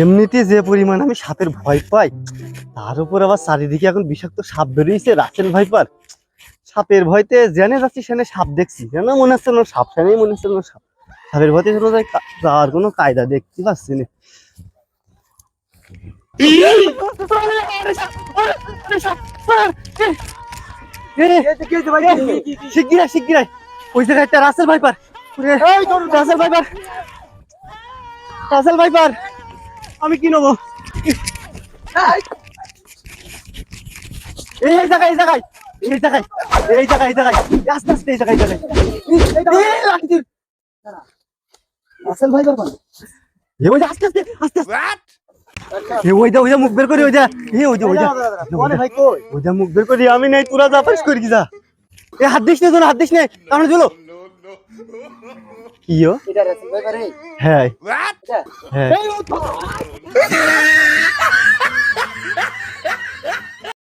এমনিতে যে পরিমাণ আমি সাপের ভয় পাই তার উপর আবার চারিদিকে এখন বিষাক্ত সাপ বেরিয়েছে রাসেল ভাইপার। সাপের ভয়তে জেনে যাচ্ছি সেখানে সাপ দেখছি। যেন মনে হচ্ছে না সাপ সেখানেই মনে হচ্ছে না সাপ। সাপের ভয়তে কোনো যাই যাওয়ার কোনো কায়দা দেখতে পাচ্ছি না। শিগগিরাই শিগগিরাই ওই জায়গায় একটা Russell viper. Russell viper. Russell viper. আমি কি নেব? এই জায়গায় এই জায়গায় এই জায়গায় এই জায়গায় এই জায়গায় আস্তে আস্তে এই জায়গায় এই জায়গায় মানে এ ওই আস্তে আস্তে আস্তে আস্তে। এ ওই যা ওই যা মুখ বের করি ওই যা এ ওই যা ওই যা ভাই কই? ওই যা মুখ বের করি আমি নেই তোরা যা পাস করি কি যা। এ হাত দিস নে তোরা হাত দিস নে কারণ চলো কি ও? এটা রাসেল ভাই করে? হ্যাঁ। হ্যাঁ।